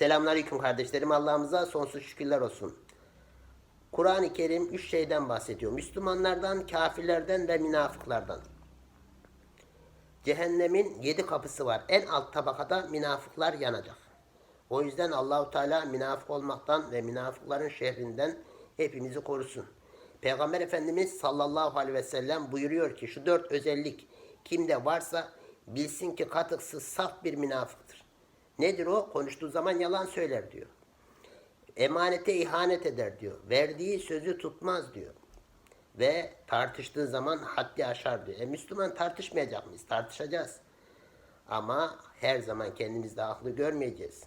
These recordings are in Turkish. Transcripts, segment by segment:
Selamünaleyküm kardeşlerim. Allah'ımıza sonsuz şükürler olsun. Kur'an-ı Kerim üç şeyden bahsediyor. Müslümanlardan, kafirlerden ve münafıklardan. Cehennemin yedi kapısı var. En alt tabakada münafıklar yanacak. O yüzden Allahu Teala münafık olmaktan ve münafıkların şehrinden hepimizi korusun. Peygamber Efendimiz sallallahu aleyhi ve sellem buyuruyor ki şu dört özellik kimde varsa bilsin ki katıksız saf bir münafıktır. Nedir o? Konuştuğu zaman yalan söyler diyor. Emanete ihanet eder diyor. Verdiği sözü tutmaz diyor. Ve tartıştığı zaman haddi aşar diyor. E Müslüman tartışmayacak mıyız? Tartışacağız. Ama her zaman kendimizde haklı görmeyeceğiz.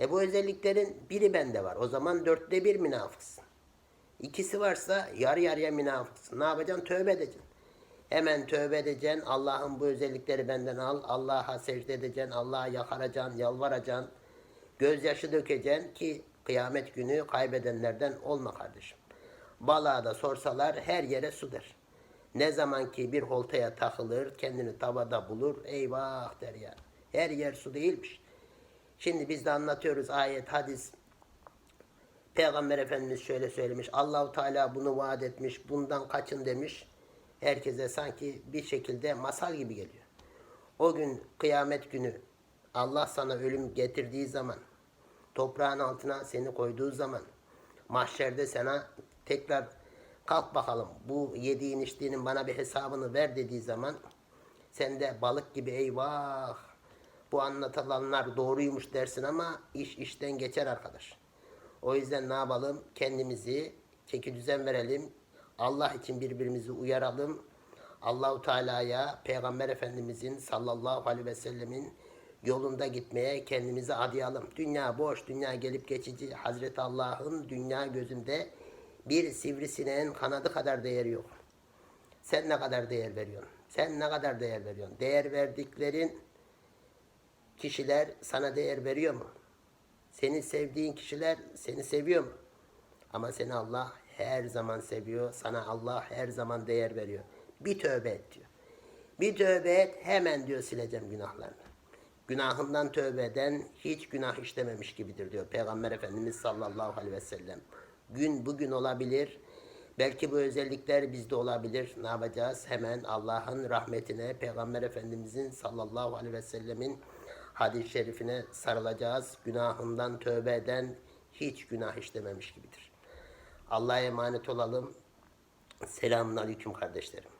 E bu özelliklerin biri bende var. O zaman dörtte bir münafıksın. İkisi varsa yarı yarıya münafıksın. Ne yapacaksın? Tövbe edeceksin. Hemen tövbe edeceksin. Allah'ın bu özellikleri benden al. Allah'a secde edeceksin. Allah'a yakaracaksın, yalvaracaksın. Gözyaşı dökeceksin ki kıyamet günü kaybedenlerden olma kardeşim. Balığa da sorsalar her yere su der. Ne zaman ki bir holtaya takılır, kendini tavada bulur, eyvah der ya. Her yer su değilmiş. Şimdi biz de anlatıyoruz ayet, hadis. Peygamber Efendimiz şöyle söylemiş. Allahu Teala bunu vaat etmiş. Bundan kaçın demiş. Herkese sanki bir şekilde masal gibi geliyor. O gün kıyamet günü Allah sana ölüm getirdiği zaman toprağın altına seni koyduğu zaman mahşerde sana tekrar kalk bakalım bu yediğin içtiğinin bana bir hesabını ver dediği zaman sen de balık gibi eyvah bu anlatılanlar doğruymuş dersin ama iş işten geçer arkadaş. O yüzden ne yapalım? Kendimizi çeki düzen verelim. Allah için birbirimizi uyaralım. Allahu Teala'ya, Peygamber Efendimizin sallallahu aleyhi ve sellemin yolunda gitmeye kendimizi adayalım. Dünya boş, dünya gelip geçici. Hazreti Allah'ın dünya gözünde bir sivrisineğin kanadı kadar değeri yok. Sen ne kadar değer veriyorsun? Sen ne kadar değer veriyorsun? Değer verdiklerin kişiler sana değer veriyor mu? Seni sevdiğin kişiler seni seviyor mu? Ama seni Allah her zaman seviyor. Sana Allah her zaman değer veriyor. Bir tövbe et diyor. Bir tövbe et hemen diyor sileceğim günahlarını. Günahından tövbe eden hiç günah işlememiş gibidir diyor Peygamber Efendimiz sallallahu aleyhi ve sellem. Gün bugün olabilir. Belki bu özellikler bizde olabilir. Ne yapacağız? Hemen Allah'ın rahmetine, Peygamber Efendimizin sallallahu aleyhi ve sellemin hadis-i şerifine sarılacağız. Günahından tövbe eden hiç günah işlememiş gibidir. Allah'a emanet olalım. Selamun aleyküm kardeşlerim.